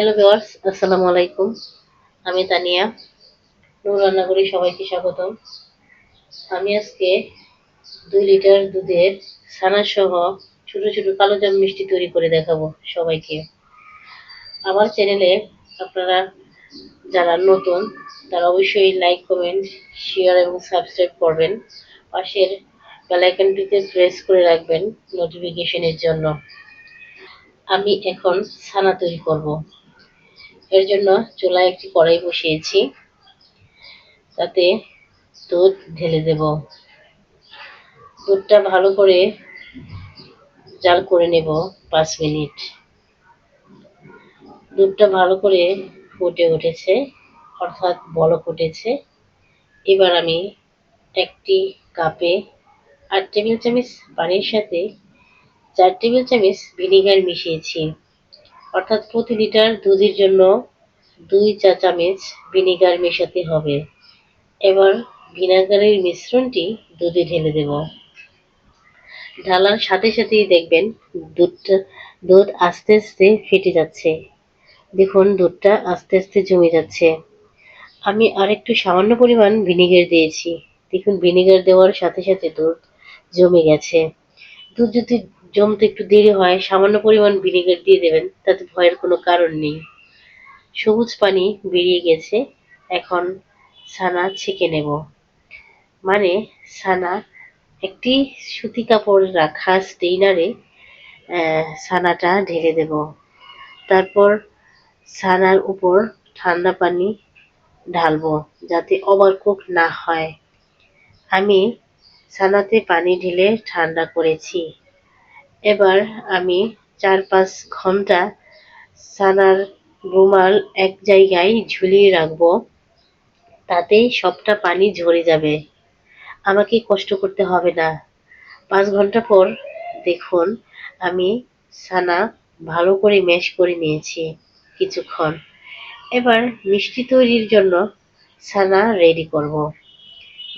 Hello viewers আসসালামু আলাইকুম আমি তানিয়া। নূর রান্নাঘরে সবাইকে স্বাগতম। আমি আজকে দুই লিটার দুধের ছানা সহ ছোট ছোট কালো জাম মিষ্টি তৈরি করে দেখাবো সবাইকে। আমার চ্যানেলে আপনারা যারা নতুন, তারা অবশ্যই লাইক কমেন্ট শেয়ার এবং সাবস্ক্রাইব করবেন। পাশের বেলাইকনটিতে প্রেস করে রাখবেন নোটিফিকেশনের জন্য। আমি এখন ছানা তৈরি করব। এর জন্য চুলায় একটি কড়াই বসিয়েছি। তাতে দুধ ঢেলে দেব। দুধটা ভালো করে জাল করে নেব পাঁচ মিনিট। দুধটা ভালো করে ফুটে উঠেছে, অর্থাৎ বলক উঠেছে। এবার আমি একটি কাপে আট টেবিল চামচ পানির সাথে চার টেবিল চামচ ভিনিগার মিশিয়েছি। অর্থাৎ প্রতি লিটার দুধের জন্য দুই চা চামচ ভিনিগার মেশাতে হবে। এবার ভিনেগারের মিশ্রণটি দুধে ঢেলে দেব। ঢালার সাথে সাথেই দেখবেন দুধটা দুধ আস্তে আস্তে ফেটে যাচ্ছে। দেখুন, দুধটা আস্তে আস্তে জমে যাচ্ছে। আমি আরেকটু সামান্য পরিমাণ ভিনেগার দিয়েছি। দেখুন, ভিনেগার দেওয়ার সাথে সাথে দুধ জমে গেছে। দুধ যদি জমতে একটু দেরি হয়, সামান্য পরিমাণ ভিনেগার দিয়ে দেবেন, তাতে ভয়ের কোনো কারণ নেই। সবুজ পানি বেরিয়ে গেছে, এখন ছানা ছেঁকে নেব। মানে ছানা একটি সুতি কাপড় রাখা স্টেইনারে ছানাটা ঢেলে দেব। তারপর ছানার উপর ঠান্ডা পানি ঢালবো, যাতে ওভারকুক না হয়। আমি ছানাতে পানি ঢেলে ঠান্ডা করেছি। এবার আমি চার পাঁচ ঘণ্টা সানার রুমাল এক জায়গায় ঝুলিয়ে রাখব তাতেই সবটা পানি ঝরে যাবে। আমাকে কষ্ট করতে হবে না। পাঁচ ঘণ্টা পর দেখুন, আমি ছানা ভালো করে ম্যাশ করে নিয়েছি কিছুক্ষণ। এবার মিষ্টি তৈরির জন্য ছানা রেডি করব।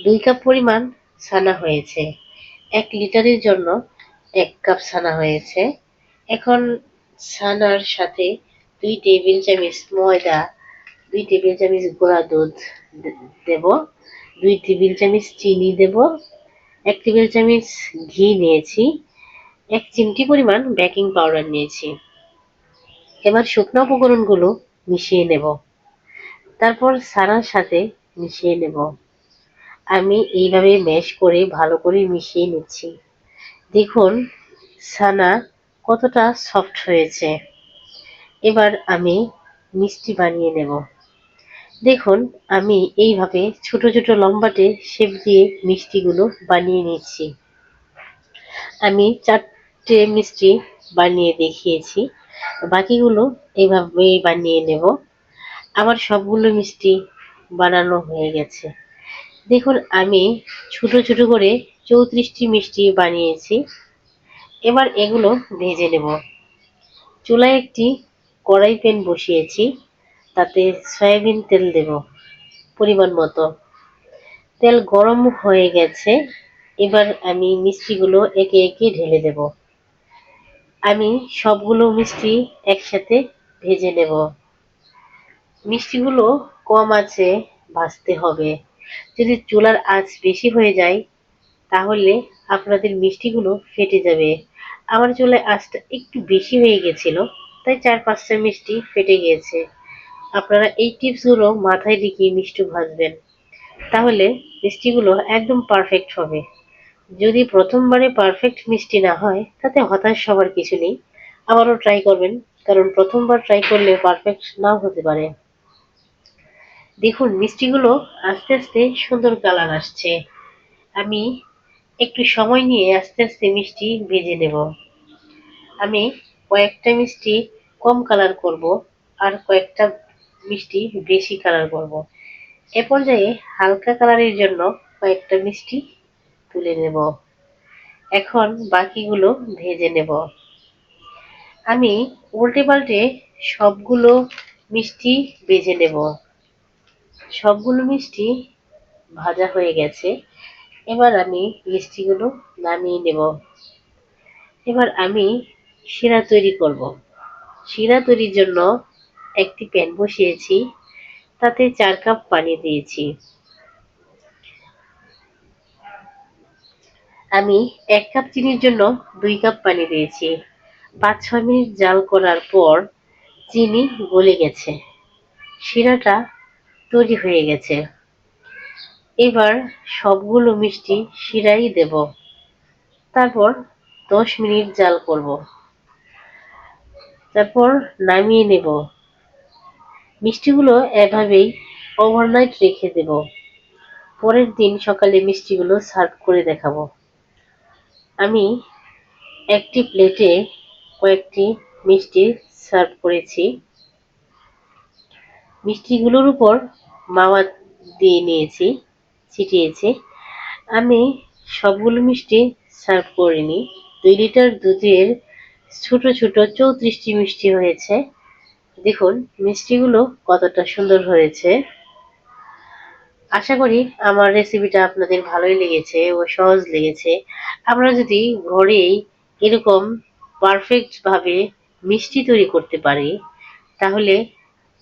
দুই কাপ পরিমাণ ছানা হয়েছে। এক লিটারের জন্য এক কাপ ছানা হয়েছে। এখন ছানার সাথে দুই টেবিল চামচ ময়দা, দুই টেবিল চামচ গোড়া দুধ দেব, দুই টেবিল চামচ চিনি দেব, এক টেবিল চামচ ঘি নিয়েছি, এক চিমটি পরিমাণ বেকিং পাউডার নিয়েছি। এবার শুকনো উপকরণগুলো মিশিয়ে নেব। তারপর সারার সাথে মিশিয়ে নেব। আমি এইভাবে ম্যাশ করে ভালো করে মিশিয়ে নিচ্ছি। দেখুন ছানা কতটা সফট হয়েছে। এবার আমি মিষ্টি বানিয়ে নেব। দেখুন, আমি এইভাবে ছোট ছোট লম্বাটে শেপ দিয়ে মিষ্টিগুলো বানিয়ে নিচ্ছি। আমি চারটে মিষ্টি বানিয়ে দেখিয়েছি। বাকিগুলো এইভাবেই বানিয়ে নেব। আমার সবগুলো মিষ্টি বানানো হয়ে গেছে। দেখুন, আমি ছোট ছোট করে চৌত্রিশটি মিষ্টি বানিয়েছি। এবার এগুলো ভেজে নেব। চুলায় একটি কড়াই প্যান বসিয়েছি, তাতে সয়াবিন তেল দেব পরিমাণ মতো। তেল গরম হয়ে গেছে, এবার আমি মিষ্টিগুলো একে একে ঢেলে দেব। আমি সবগুলো মিষ্টি একসাথে ভেজে নেব। মিষ্টিগুলো কম আছে, ভাজতে হবে। যদি চুলার আঁচ বেশি হয়ে যায়, তাহলে আপনাদের মিষ্টিগুলো ফেটে যাবে। আমার চুলায় আঁচটা একটু বেশি হয়ে গেছিল, তাই চার পাঁচটা মিষ্টি ফেটে গিয়েছে। আপনারা এই টিপসগুলো মাথায় রেখে মিষ্টি ভাজবেন। তাহলে মিষ্টিগুলো একদম পারফেক্ট হবে। যদি প্রথমবারে পারফেক্ট মিষ্টি না হয়, তাতে হতাশ হওয়ার কিছু নেই। আবারও ট্রাই করবেন, কারণ প্রথমবার ট্রাই করলে পারফেক্ট নাও হতে পারে। দেখুন, মিষ্টিগুলো আস্তে আস্তে সুন্দর কালার আসছে। আমি একটু সময় নিয়ে আস্তে আস্তে মিষ্টি ভেজে নেব। আমি কয়েকটা মিষ্টি কম কালার করব আর কয়েকটা মিষ্টি বেশি কালার করব। এ পর্যায়ে হালকা কালারের জন্য কয়েকটা মিষ্টি তুলে নেব। এখন বাকিগুলো ভেজে নেব। আমি উল্টে পাল্টে সবগুলো মিষ্টি ভেজে নেব। সবগুলো মিষ্টি ভাজা হয়ে গেছে। এবার আমি মিষ্টিগুলো নামিয়ে নেব। এবার আমি শিরা তৈরি করব। শিরা তৈরির জন্য একটি প্যান বসিয়েছি, তাতে চার কাপ পানি দিয়েছি। আমি এক কাপ চিনির জন্য দুই কাপ পানি দিয়েছি। পাঁচ, ছয় মিনিট জাল করার পর চিনি গলে গেছে। শিরাটা তৈরি হয়ে গেছে। এবার সবগুলো মিষ্টি শিরাই দেব। তারপর দশ মিনিট জাল করব। তারপর নামিয়ে নেব। মিষ্টিগুলো এভাবেই ওভারনাইট রেখে দেব। পরের দিন সকালে মিষ্টিগুলো সার্ভ করে দেখাবো। আমি একটি প্লেটে কয়েকটি মিষ্টি সার্ভ করেছি। মিষ্টিগুলোর উপর মাওয়া দিয়ে নিয়েছি, ছিটিয়েছি। আমি সবগুলো মিষ্টি সার্ভ করিনি। দুই লিটার দুধের ছোট ছোট চৌত্রিশটি মিষ্টি হয়েছে। দেখুন, মিষ্টিগুলো কতটা সুন্দর হয়েছে। আশা করি আমার রেসিপিটা আপনাদের ভালোই লেগেছে ও সহজ লেগেছে। আমরা যদি ঘরেই এরকম পারফেক্টভাবে মিষ্টি তৈরি করতে পারি, তাহলে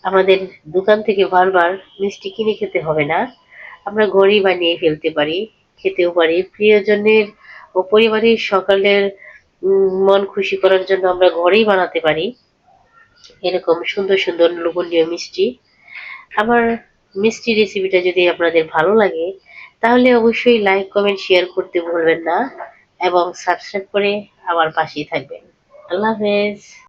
আমাদের দোকান থেকে বারবার মিষ্টি কিনে খেতে হবে না। আমরা ঘরেই বানিয়ে ফেলতে পারি, খেতেও পারি। প্রিয়জনের ও পরিবারের সকালের মন খুশি করার জন্য আমরা ঘরেই বানাতে পারি। এরকম সুন্দর সুন্দর লোভনীয় মিষ্টি। আমার মিষ্টি রেসিপিটা যদি আপনাদের ভালো লাগে, তাহলে অবশ্যই লাইক কমেন্ট শেয়ার করতে ভুলবেন না এবং সাবস্ক্রাইব করে আমার পাশেই থাকবেন। আল্লাহ হাফেজ।